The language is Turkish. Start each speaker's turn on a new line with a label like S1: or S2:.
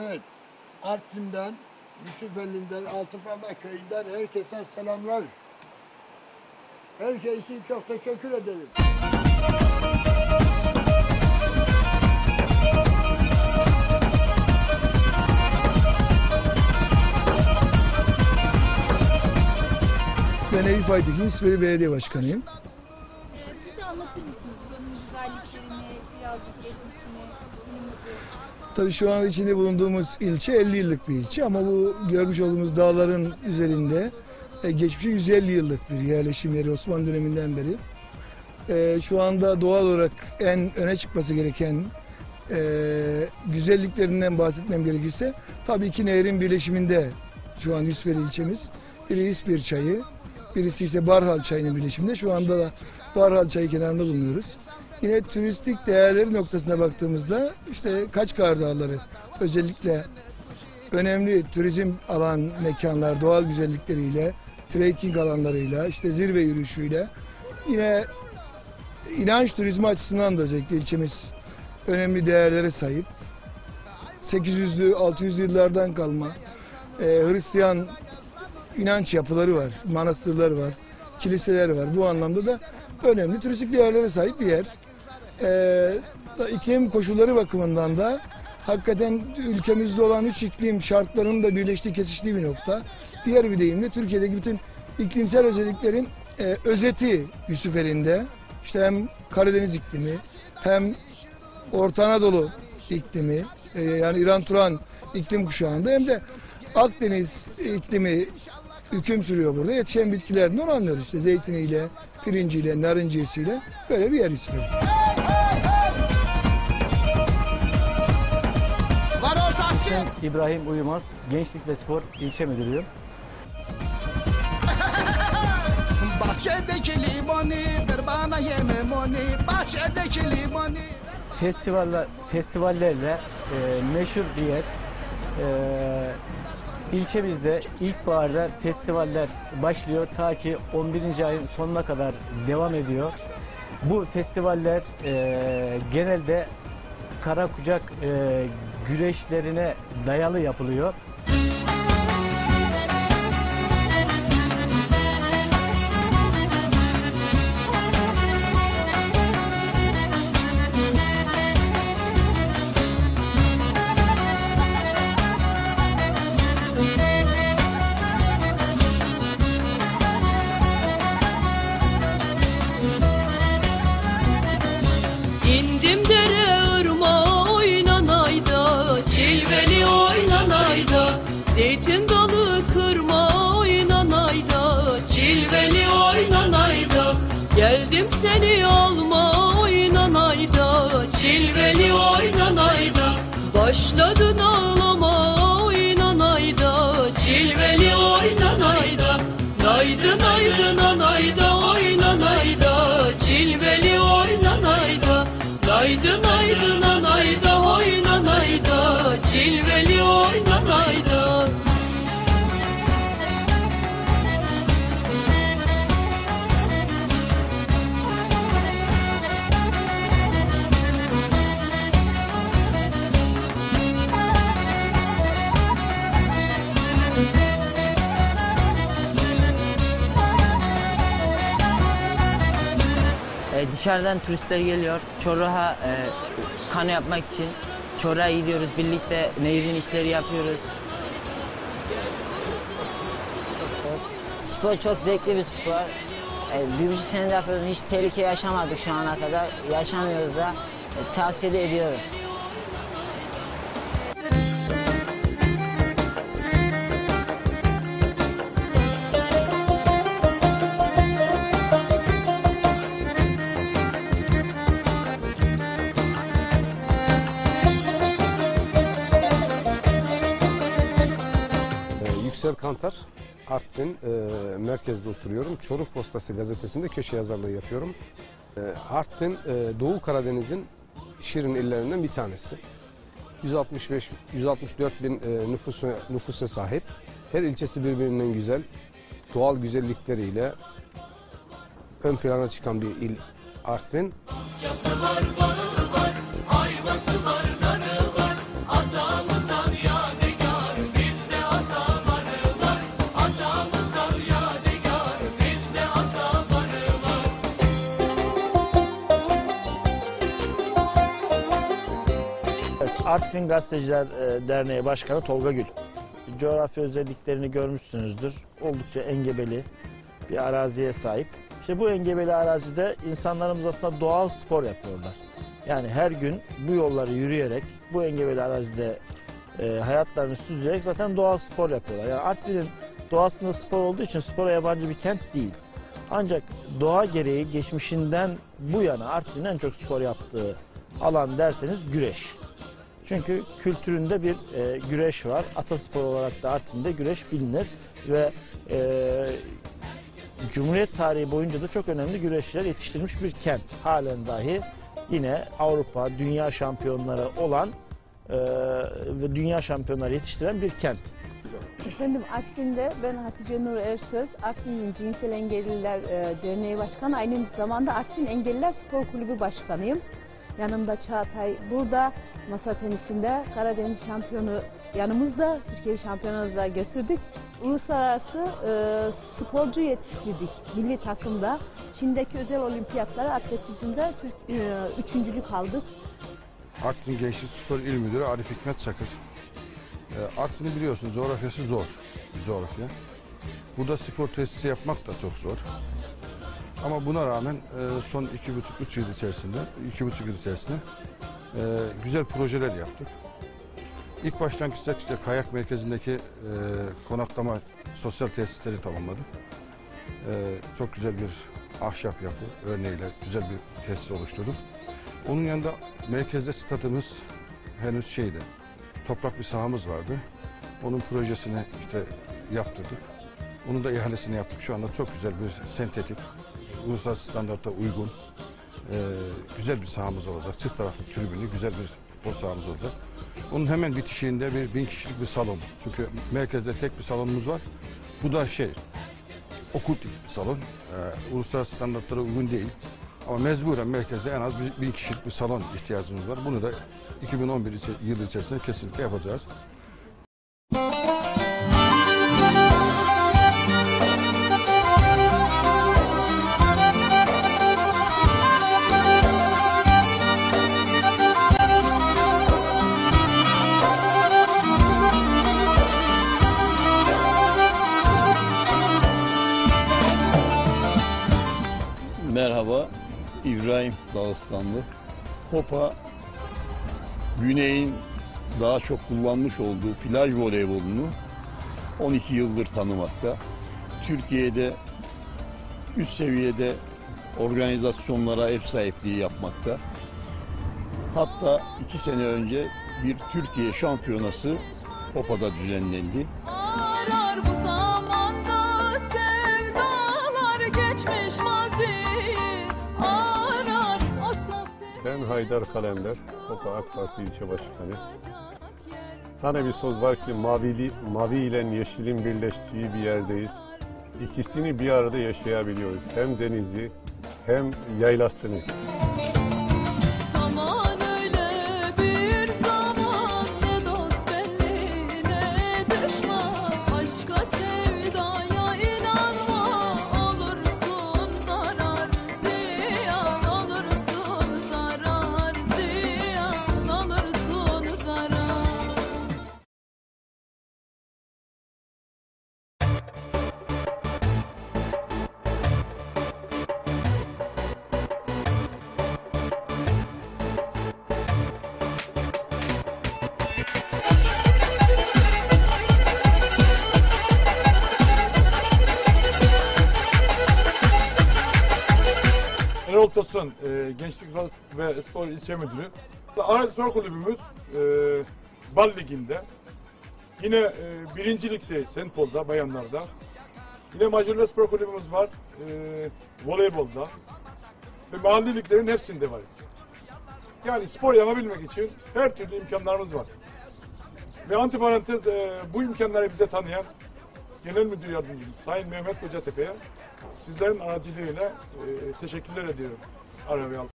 S1: Evet, Artvin'den, Yusufeli'nden, Altıparmak köyünden herkese selamlar. Herkes için çok teşekkür ederim.
S2: Ben Eyüp Aytekin, İsveri Belediye Başkanıyım.
S3: Bize anlatır mısınız buranın güzelliklerini, birazcık geçmişini?
S2: Tabii şu an içinde bulunduğumuz ilçe 50 yıllık bir ilçe ama bu görmüş olduğumuz dağların üzerinde e, geçmişi 150 yıllık bir yerleşim yeri Osmanlı döneminden beri. E, şu anda doğal olarak en öne çıkması gereken e, güzelliklerinden bahsetmem gerekirse tabii iki nehrin birleşiminde şu an Yusufeli ilçemiz. Biri İspir çayı, birisi ise Barhal çayının birleşiminde. Şu anda da Barhal çayı kenarında bulunuyoruz. Yine turistik değerleri noktasına baktığımızda işte Kaçkar Dağları özellikle önemli turizm alan mekanlar doğal güzellikleriyle, trekking alanlarıyla, işte zirve yürüyüşüyle yine inanç turizmi açısından da özellikle ilçemiz önemli değerlere sahip. 800'lü 600'lü yıllardan kalma e, Hristiyan inanç yapıları var, manastırlar var, kiliseler var. Bu anlamda da önemli turistik değerlere sahip bir yer. Da iklim koşulları bakımından da hakikaten ülkemizde olan üç iklim şartlarının da birleştiği, kesiştiği bir nokta. Diğer bir deyimle Türkiye'deki bütün iklimsel özelliklerin e, özeti Yusufeli'nde. İşte hem Karadeniz iklimi hem Orta Anadolu iklimi e, yani İran Turan iklim kuşağında hem de Akdeniz iklimi hüküm sürüyor burada. Yetişen bitkilerden onu anlıyoruz işte zeytiniyle, pirinciyle, narincisiyle böyle bir yer istiyor.
S4: İbrahim Uyumaz, Gençlik ve Spor İlçe Müdürüyüm.
S5: Bahçedeki limoni ver bana yememoni Bahçedeki limoni
S4: Festivaller, festivallerle e, meşhur bir yer. E, ilçemizde ilkbaharda festivaller başlıyor ta ki 11. ayın sonuna kadar devam ediyor. Bu festivaller e, genelde kara kucak e, güreşlerine dayalı yapılıyor.
S6: Oynanayda Geldim seni alma oynanayda Cilveli oynanayda Başladın ağlama oynanayda Cilveli oynanayda Naydın aydın anayda
S7: dışarıdan turistler geliyor. Çorluğa e, kano yapmak için. Çorluğa gidiyoruz. Birlikte nehrin işleri yapıyoruz. Spor çok zevkli bir spor. E, bir buçuk senedir yapıyoruz. Hiç tehlike yaşamadık şu ana kadar. Yaşamıyoruz da. E, tavsiye ediyorum.
S8: Kantar, Artvin e, merkezde oturuyorum. Çoruk Postası gazetesinde köşe yazarlığı yapıyorum. E, Artvin, e, Doğu Karadeniz'in şirin illerinden bir tanesi. 165 164 bin e, nüfusu, nüfusa sahip. Her ilçesi birbirinden güzel, doğal güzellikleriyle ön plana çıkan bir il Artvin.
S6: Bahçesi var, var, ayvası var,
S9: Artvin Gazeteciler e, Derneği Başkanı Tolga Gül. Coğrafya özelliklerini görmüşsünüzdür. Oldukça engebeli bir araziye sahip. İşte bu engebeli arazide insanlarımız aslında doğal spor yapıyorlar. Yani her gün bu yolları yürüyerek bu engebeli arazide e, hayatlarını sürdürerek zaten doğal spor yapıyorlar. Yani Artvin'in doğasında spor olduğu için spora yabancı bir kent değil. Ancak doğa gereği geçmişinden bu yana Artvin'in en çok spor yaptığı alan derseniz güreş. Çünkü kültüründe bir e, güreş var. Ataspor olarak da Artvin'de güreş bilinir ve e, Cumhuriyet tarihi boyunca da çok önemli güreşçiler yetiştirmiş bir kent. Halen dahi yine Avrupa, dünya şampiyonları olan e, ve dünya şampiyonları yetiştiren bir kent.
S10: Efendim Artvin'de ben Hatice Nur Ersöz, Artvin'in Zihinsel Engelliler e, Derneği Başkanı, aynı zamanda Artvin Engelliler Spor Kulübü Başkanıyım. Yanımda Çağatay burada masa tenisinde Karadeniz şampiyonu yanımızda, Türkiye şampiyonunu da götürdük. Uluslararası e, sporcu yetiştirdik milli takımda. Çin'deki özel olimpiyatlara atletizmde Türk, e, üçüncülük aldık.
S11: Artvin Gençlik Spor İl Müdürü Arif Hikmet Çakır. Ee, Artvin'i biliyorsunuz coğrafyası zor bir coğrafya. Burada spor tesisi yapmak da çok zor. Ama buna rağmen e, son iki buçuk, üç yıl içerisinde, iki buçuk yıl içerisinde e, güzel projeler yaptık. İlk başlangıçta işte kayak merkezindeki e, konaklama sosyal tesisleri tamamladık. E, çok güzel bir ahşap yapı örneğiyle güzel bir tesis oluşturduk. Onun yanında merkezde stadımız henüz şeydi. Toprak bir sahamız vardı. Onun projesini işte yaptırdık. Onun da ihalesini yaptık. Şu anda çok güzel bir sentetik, uluslararası standarta uygun, e, güzel bir sahamız olacak. Çift taraflı tribünlü güzel bir futbol sahamız olacak. Onun hemen bitişiğinde bir bin kişilik bir salon. Çünkü merkezde tek bir salonumuz var. Bu da şey, okul tipi bir salon. E, uluslararası standartlara uygun değil. Ama mecburen merkezde en az bir bin kişilik bir salon ihtiyacımız var. Bunu da 2011 içi- yılı içerisinde kesinlikle yapacağız.
S12: İbrahim Dağıstanlı. Hopa, Güney'in daha çok kullanmış olduğu plaj voleybolunu 12 yıldır tanımakta. Türkiye'de üst seviyede organizasyonlara ev sahipliği yapmakta. Hatta iki sene önce bir Türkiye şampiyonası Hopa'da düzenlendi.
S6: Arar bu zamanda sevdalar geçmiş mazi Arar o saf
S13: Ben Haydar Kalender, Hopa AK Parti ilçe başkanı. Hani bir söz var ki mavili, mavi ile yeşilin birleştiği bir yerdeyiz. İkisini bir arada yaşayabiliyoruz. Hem denizi hem yaylasını.
S14: Erol Tosun, e, Gençlik ve Spor İlçe Müdürü. Arat Spor Kulübümüz e, Bal Ligi'nde. Yine e, birinci ligde Sentpol'da, bayanlarda. Yine Majörler Spor Kulübümüz var. E, voleybolda. Ve mahalli liglerin hepsinde varız. Yani spor yapabilmek için her türlü imkanlarımız var. Ve antiparantez e, bu imkanları bize tanıyan Genel Müdür Yardımcımız Sayın Mehmet Kocatepe'ye sizlerin aracılığıyla e, teşekkürler ediyorum. Arabayı